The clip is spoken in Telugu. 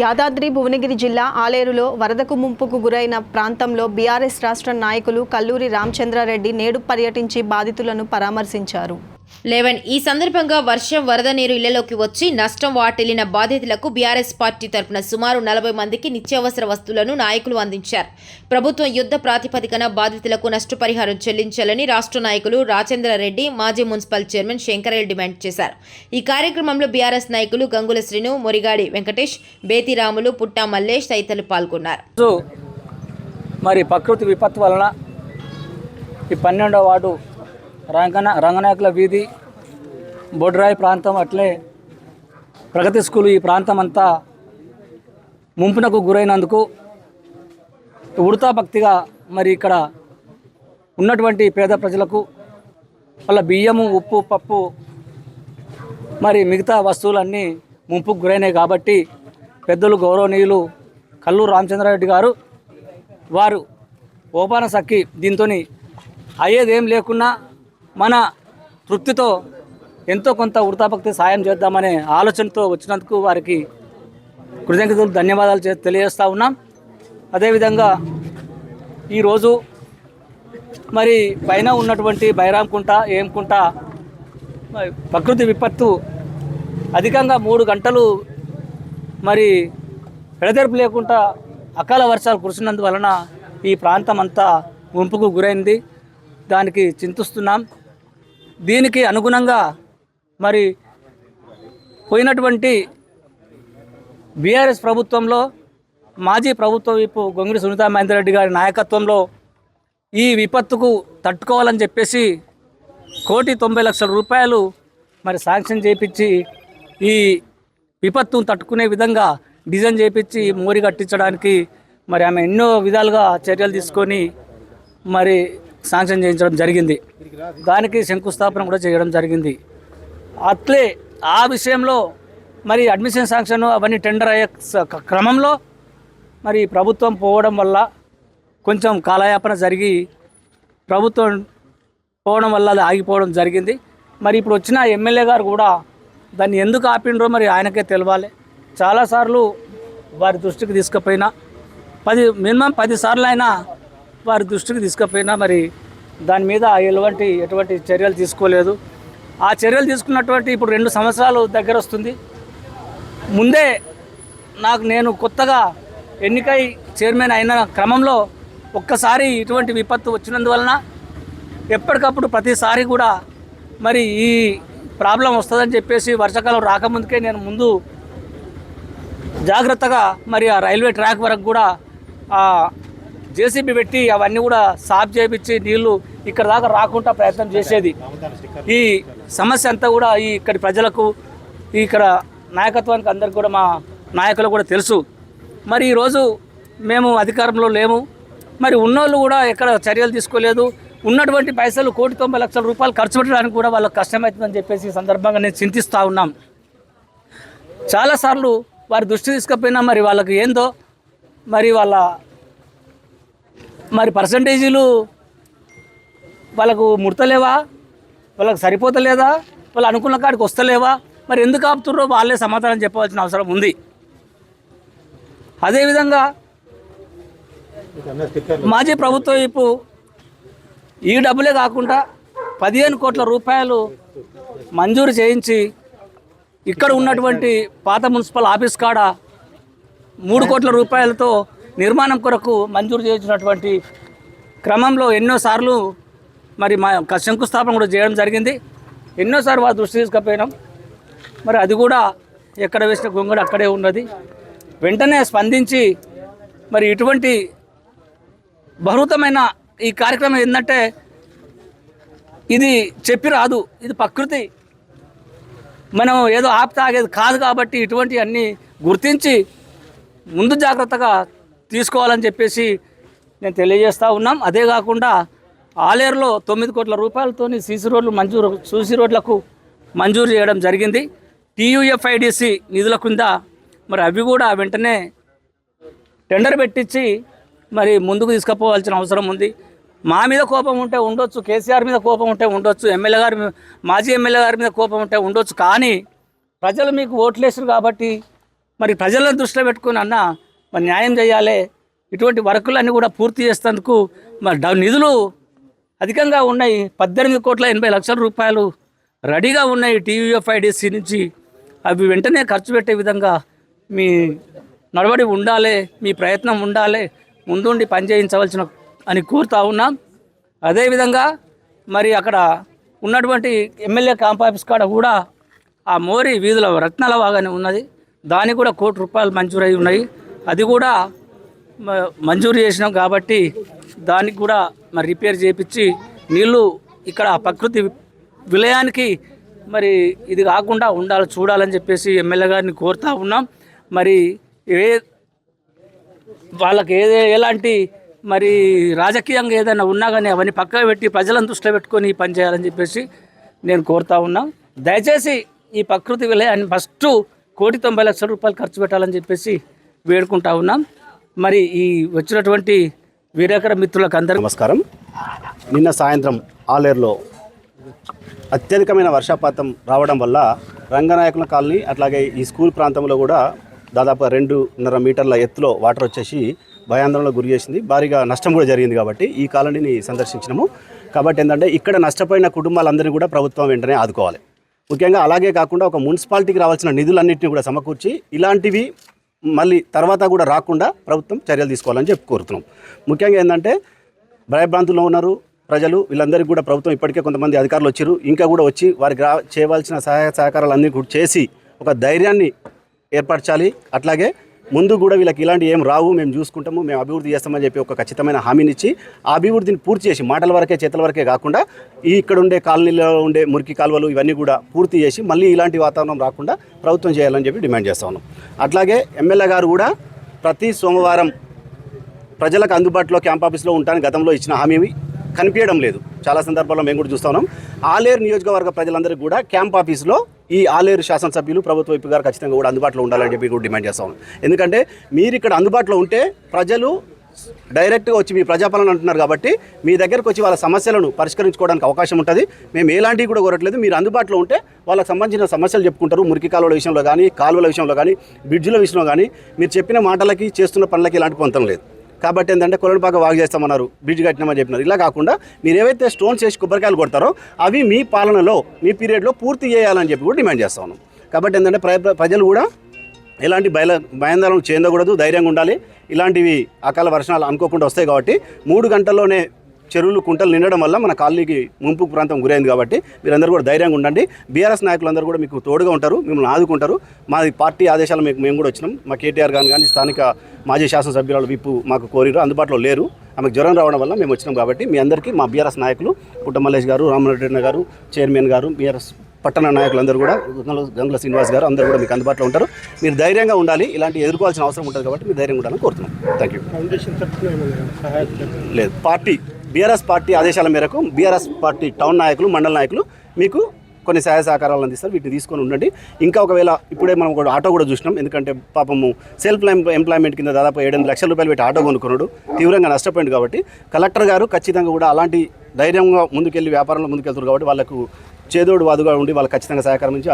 యాదాద్రి భువనగిరి జిల్లా ఆలేరులో వరదకు ముంపుకు గురైన ప్రాంతంలో బీఆర్ఎస్ రాష్ట్ర నాయకులు కల్లూరి రామచంద్రారెడ్డి నేడు పర్యటించి బాధితులను పరామర్శించారు. లెవెన్. ఈ సందర్భంగా వర్షం వరద నీరు ఇళ్ళలోకి వచ్చి నష్టం వాటిల్లిన బాధితులకు బీఆర్ఎస్ పార్టీ తరపున సుమారు నలభై మందికి నిత్యావసర వస్తువులను నాయకులు అందించారు. ప్రభుత్వం యుద్ధ ప్రాతిపదికన బాధితులకు నష్టపరిహారం చెల్లించాలని రాష్ట్ర నాయకులు రాజేంద్రారెడ్డి మాజీ మున్సిపల్ చైర్మన్ శంకరయ్య డిమాండ్ చేశారు. ఈ కార్యక్రమంలో బీఆర్ఎస్ నాయకులు గంగుల శ్రీను మొరిగాడి వెంకటేష్ బేతిరాములు పుట్టా మల్లేష్ తదితరులు పాల్గొన్నారు. మరి ప్రకృతి విపత్తు వలన ఈ పన్నెండవ వార్డు రంగన రంగనాయకుల వీధి బొడ్రాయి ప్రాంతం అట్లే ప్రగతి స్కూల్ ఈ ప్రాంతం అంతా ముంపునకు గురైనందుకు ఉడతా భక్తిగా మరి ఇక్కడ ఉన్నటువంటి పేద ప్రజలకు వాళ్ళ బియ్యము ఉప్పు పప్పు మరి మిగతా వస్తువులన్నీ ముంపుకు గురైనాయి కాబట్టి పెద్దలు గౌరవనీయులు కల్లూరు రామచంద్రారెడ్డి గారు వారు ఓపాన సక్కి దీంతో అయ్యేదేం లేకున్నా మన తృప్తితో ఎంతో కొంత వృతాభక్తి సాయం చేద్దామనే ఆలోచనతో వచ్చినందుకు వారికి కృతజ్ఞతలు ధన్యవాదాలు చే తెలియజేస్తూ ఉన్నాం. అదేవిధంగా ఈరోజు మరి పైన ఉన్నటువంటి బైరాంకుంట ఏంకుంట ప్రకృతి విపత్తు అధికంగా మూడు గంటలు మరి ఎడతెరపు లేకుండా అకాల వర్షాలు కురిసినందువలన ఈ ప్రాంతం అంతా గుంపుకు గురైంది. దానికి చింతిస్తున్నాం. దీనికి అనుగుణంగా మరి పోయినటువంటి బీఆర్ఎస్ ప్రభుత్వంలో మాజీ ప్రభుత్వ విప్పు గొంగిడి సునీతా మహేందర్ రెడ్డి గారి నాయకత్వంలో ఈ విపత్తుకు తట్టుకోవాలని చెప్పేసి కోటి తొంభై లక్షల రూపాయలు మరి శాంక్షన్ చేపించి ఈ విపత్తును తట్టుకునే విధంగా డిజైన్ చేపించి మోరి కట్టించడానికి మరి ఆమె ఎన్నో విధాలుగా చర్యలు తీసుకొని మరి శాంక్షన్ చేయించడం జరిగింది. దానికి శంకుస్థాపన కూడా చేయడం జరిగింది. అట్లే ఆ విషయంలో మరి అడ్మిషన్ శాంక్షన్ అవన్నీ టెండర్ అయ్యే క్రమంలో మరి ప్రభుత్వం పోవడం వల్ల కొంచెం కాలయాపన జరిగి ప్రభుత్వం పోవడం వల్ల అది ఆగిపోవడం జరిగింది. మరి ఇప్పుడు వచ్చిన ఎమ్మెల్యే గారు కూడా దాన్ని ఎందుకు ఆపిండ్రో మరి ఆయనకే తెలవాలి. చాలాసార్లు వారి దృష్టికి తీసుకుపోయినా పది మినిమం పది సార్లు అయినా వారి దృష్టికి తీసుకుపోయినా మరి దాని మీద ఎటువంటి ఎటువంటి చర్యలు తీసుకోలేదు. ఆ చర్యలు తీసుకున్నటువంటి ఇప్పుడు రెండు సంవత్సరాలు దగ్గర వస్తుంది. ముందే నాకు నేను కొత్తగా ఎన్నికై చైర్మన్ అయిన క్రమంలో ఒక్కసారి ఇటువంటి విపత్తు వచ్చినందువలన ఎప్పటికప్పుడు ప్రతిసారి కూడా మరి ఈ ప్రాబ్లం వస్తుందని చెప్పేసి వర్షాకాలం రాకముందుకే నేను ముందు జాగ్రత్తగా మరి ఆ రైల్వే ట్రాక్ వరకు కూడా ఆ జేసీబీ పెట్టి అవన్నీ కూడా సాఫ్ చేయించి నీళ్ళు ఇక్కడ దాకా రాకుండా ప్రయత్నం చేసేది. ఈ సమస్య అంతా కూడా ఈ ఇక్కడి ప్రజలకు ఇక్కడ నాయకత్వానికి అందరికి కూడా మా నాయకులు కూడా తెలుసు. మరి ఈరోజు మేము అధికారంలో లేము. మరి ఉన్నోళ్ళు కూడా ఎక్కడ చర్యలు తీసుకోలేదు. ఉన్నటువంటి పైసలు కోటి తొంభై లక్షల రూపాయలు ఖర్చు పెట్టడానికి కూడా వాళ్ళకి కష్టమవుతుందని చెప్పేసి ఈ సందర్భంగా నేను చింతిస్తూ ఉన్నాం. చాలాసార్లు వారి దృష్టి తీసుకపోయినా మరి వాళ్ళకి ఏందో మరి వాళ్ళ మరి పర్సంటేజీలు వాళ్ళకు ముడతలేవా? వాళ్ళకి సరిపోతలేదా? వాళ్ళు అనుకున్న కాడికి వస్తలేవా? మరి ఎందుకు ఆపుతుర్రో వాళ్ళే సమాధానం చెప్పవలసిన అవసరం ఉంది. అదేవిధంగా మాజీ ప్రభుత్వం వైపు ఈ డబ్బులే కాకుండా పదిహేను కోట్ల రూపాయలు మంజూరు చేయించి ఇక్కడ ఉన్నటువంటి పాత మున్సిపల్ ఆఫీస్ కాడ మూడు కోట్ల రూపాయలతో నిర్మాణం కొరకు మంజూరు చేసినటువంటి క్రమంలో ఎన్నోసార్లు మరి మా శంకుస్థాపన కూడా చేయడం జరిగింది. ఎన్నోసార్లు వారు దృష్టి తీసుకుపోయినాం. మరి అది కూడా ఎక్కడ వేసిన గొంగడు అక్కడే ఉన్నది. వెంటనే స్పందించి మరి ఇటువంటి బహుతమైన ఈ కార్యక్రమం ఏంటంటే ఇది చెప్పి రాదు. ఇది ప్రకృతి. మనం ఏదో ఆపితే ఆగేది కాదు కాబట్టి ఇటువంటి అన్నీ గుర్తించి ముందు జాగ్రత్తగా తీసుకోవాలని చెప్పేసి నేను తెలియజేస్తూ ఉన్నాం. అదే కాకుండా ఆలేరులో తొమ్మిది కోట్ల రూపాయలతోని సీసీ రోడ్లు మంజూరు సూసీ రోడ్లకు మంజూరు చేయడం జరిగింది. టీయూఎఫ్ఐడిసి నిధుల కింద మరి అవి కూడా వెంటనే టెండర్ పెట్టించి మరి ముందుకు తీసుకుపోవాల్సిన అవసరం ఉంది. మా మీద కోపం ఉంటే ఉండొచ్చు కేసీఆర్ మీద కోపం ఉంటే ఉండొచ్చు ఎమ్మెల్యే గారి మీ- మాజీ ఎమ్మెల్యే గారి మీద కోపం ఉంటే ఉండొచ్చు. కానీ ప్రజలు మీకు ఓట్లేసారు కాబట్టి మరి ప్రజలను దృష్టిలో పెట్టుకుని అన్న మరి న్యాయం చేయాలి. ఇటువంటి వర్కులన్నీ కూడా పూర్తి చేసేందుకు మరి డ- నిధులు అధికంగా ఉన్నాయి. పద్దెనిమిది కోట్ల ఎనభై లక్షల రూపాయలు రెడీగా ఉన్నాయి టీవీఎఫ్ఐడిసి నుంచి. అవి వెంటనే ఖర్చు పెట్టే విధంగా మీ నడవడి ఉండాలి మీ ప్రయత్నం ఉండాలి ముందుండి పనిచేయించవలసిన అని కోరుతా ఉన్నాం. అదేవిధంగా మరి అక్కడ ఉన్నటువంటి ఎమ్మెల్యే క్యాంప్ ఆఫీస్ కాడ కూడా ఆ మోరీ వీధుల రత్నాల బాగానే ఉన్నది. దానికి కూడా కోటి రూపాయలు మంజూరై ఉన్నాయి. అది కూడా మ- మంజూరు చేసినాం కాబట్టి దానికి కూడా మరి రిపేర్ చేయించి నీళ్ళు ఇక్కడ ప్రకృతి విలయానికి మరి ఇది కాకుండా ఉండాలి చూడాలని చెప్పేసి ఎమ్మెల్యే గారిని కోరుతా ఉన్నాం. మరి ఏ వాళ్ళకి ఏదే ఎలాంటి మరి రాజకీయంగా ఏదైనా ఉన్నా కానీ అవన్నీ పక్కకు పెట్టి ప్రజలను దృష్టిలో పెట్టుకొని పని చేయాలని చెప్పేసి నేను కోరుతా ఉన్నా. దయచేసి ఈ ప్రకృతి విలయాన్ని ఫస్ట్ కోటి తొంభై లక్షల రూపాయలు ఖర్చు పెట్టాలని చెప్పేసి వేడుకుంటా ఉన్నాం. మరి ఈ వచ్చినటువంటి వీరేకర మిత్రులకు అందరూ నమస్కారం. నిన్న సాయంత్రం ఆలేరులో అత్యధికమైన వర్షపాతం రావడం వల్ల రంగనాయకుల కాలనీ అట్లాగే ఈ స్కూల్ ప్రాంతంలో కూడా దాదాపు రెండున్నర మీటర్ల ఎత్తులో వాటర్ వచ్చేసి భయాందోళనకు గురి చేసింది. భారీగా నష్టం కూడా జరిగింది కాబట్టి ఈ కాలనీని సందర్శించినాము. కాబట్టి ఏంటంటే ఇక్కడ నష్టపోయిన కుటుంబాలందరినీ కూడా ప్రభుత్వం వెంటనే ఆదుకోవాలి. ముఖ్యంగా అలాగే కాకుండా ఒక మున్సిపాలిటీకి రావాల్సిన నిధులన్నింటినీ కూడా సమకూర్చి ఇలాంటివి మళ్ళీ తర్వాత కూడా రాకుండా ప్రభుత్వం చర్యలు తీసుకోవాలని చెప్పి కోరుతున్నాం. ముఖ్యంగా ఏంటంటే భయభ్రాంతుల్లో ఉన్నారు ప్రజలు వీళ్ళందరికీ కూడా ప్రభుత్వం ఇప్పటికే కొంతమంది అధికారులు వచ్చారు. ఇంకా కూడా వచ్చి వారికి రా చేయవలసిన సహాయ సహకారాలు అన్నీ కూడా చేసి ఒక ధైర్యాన్ని ఏర్పరచాలి. అట్లాగే ముందు కూడా వీళ్ళకి ఇలాంటి ఏం రావు మేము చూసుకుంటాము మేము అభివృద్ధి చేస్తామని చెప్పి ఒక ఖచ్చితమైన హామీనిచ్చి ఆ అభివృద్ధిని పూర్తి చేసి మాటల వరకే చేతల వరకే కాకుండా ఈ ఇక్కడ ఉండే కాలనీలో ఉండే మురికి కాలువలు ఇవన్నీ కూడా పూర్తి చేసి మళ్ళీ ఇలాంటి వాతావరణం రాకుండా ప్రభుత్వం చేయాలని చెప్పి డిమాండ్ చేస్తా ఉన్నాం. అట్లాగే ఎమ్మెల్యే గారు కూడా ప్రతి సోమవారం ప్రజలకు అందుబాటులో క్యాంప్ ఆఫీస్లో ఉంటాను గతంలో ఇచ్చిన హామీ కనిపించడం లేదు. చాలా సందర్భాల్లో మేము కూడా చూస్తా ఉన్నాం. ఆలేరు నియోజకవర్గ ప్రజలందరికీ కూడా క్యాంప్ ఆఫీస్లో ఈ ఆలేరు శాసనసభ్యులు ప్రభుత్వ వైపు గారు ఖచ్చితంగా కూడా అందుబాటులో ఉండాలని చెప్పి కూడా డిమాండ్ చేస్తాం ఎందుకంటే మీరు ఇక్కడ అందుబాటులో ఉంటే ప్రజలు డైరెక్ట్గా వచ్చి మీ ప్రజాపాలన అంటున్నారు కాబట్టి మీ దగ్గరకు వచ్చి వాళ్ళ సమస్యలను పరిష్కరించుకోవడానికి అవకాశం ఉంటుంది. మేము ఎలాంటివి కూడా కోరట్లేదు. మీరు అందుబాటులో ఉంటే వాళ్ళకి సంబంధించిన సమస్యలు చెప్పుకుంటారు. మురికి కాలువల విషయంలో కానీ కాలువల విషయంలో కానీ బ్రిడ్జ్ల విషయంలో కానీ. మీరు చెప్పిన మాటలకి చేస్తున్న పనులకి ఎలాంటి పొంతం లేదు. కాబట్టి ఏంటంటే కొలనుపాక వాగు చేస్తామన్నారు బ్రిడ్జ్ కట్టినామని చెప్పినారు. ఇలా కాకుండా మీరు ఏవైతే స్టోన్స్ వేసి కొబ్బరికాయలు కొడతారో అవి మీ పాలనలో మీ పీరియడ్లో పూర్తి చేయాలని చెప్పి కూడా డిమాండ్ చేస్తా ఉన్నాం. కాబట్టి ఏంటంటే ప్ర- ప్రజలు కూడా ఎలాంటి బయల భయాందోళన చెందకూడదు ధైర్యంగా ఉండాలి. ఇలాంటివి అకాల వర్షాలు అనుకోకుండా వస్తాయి కాబట్టి మూడు గంటల్లోనే చెరువులు కుంటలు నిండడం వల్ల మన కాలనీకి ముంపు ప్రాంతం గురైంది కాబట్టి మీరందరూ కూడా ధైర్యంగా ఉండండి. బీఆర్ఎస్ నాయకులందరూ కూడా మీకు తోడుగా ఉంటారు మిమ్మల్ని ఆదుకుంటారు. మాది పార్టీ ఆదేశాలు మీకు మేము కూడా వచ్చినాం. మా కేటీఆర్ గారు కానీ స్థానిక మాజీ శాసనసభ్యురాలు విప్పు మాకు కోరిరు అందుబాటులో లేరు. ఆమెకు జ్వరం రావడం వల్ల మేము వచ్చినాం కాబట్టి మీ అందరికీ మా బీఆర్ఎస్ నాయకులు పుట్టమల్లేష్ గారు రామరెడ్డి గారు చైర్మన్ గారు బీఆర్ఎస్ పట్టణ నాయకులందరూ కూడా గంగుల గంగుల శ్రీనివాస్ గారు అందరూ కూడా మీకు అందుబాటులో ఉంటారు. మీరు ధైర్యంగా ఉండాలి ఇలాంటి ఎదుర్కోవాల్సిన అవసరం ఉంటుంది కాబట్టి మీరు ధైర్యంగా ఉండాలని కోరుతున్నాం. థ్యాంక్ యూ లేదు పార్టీ బీఆర్ఎస్ పార్టీ ఆదేశాల మేరకు బీఆర్ఎస్ పార్టీ టౌన్ నాయకులు మండల నాయకులు మీకు కొన్ని సహాయ సహకారాలు అందిస్తారు. వీటిని తీసుకొని ఉండండి. ఇంకా ఒకవేళ ఇప్పుడే మనం కూడా ఆటో కూడా చూసినాం. ఎందుకంటే పాపము సెల్ఫ్ ఎంప్లాయ్మెంట్ కింద దాదాపు ఏడెనిమిది లక్షల రూపాయలు పెట్టి ఆటో కొనుక్కున్నాడు. తీవ్రంగా నష్టపోయింది కాబట్టి కలెక్టర్ గారు ఖచ్చితంగా కూడా అలాంటి ధైర్యంగా ముందుకెళ్ళి వ్యాపారంలో ముందుకెళ్తారు కాబట్టి వాళ్ళకు చేదోడు వాదుగా ఉండి వాళ్ళకి ఖచ్చితంగా సహకారం నుంచి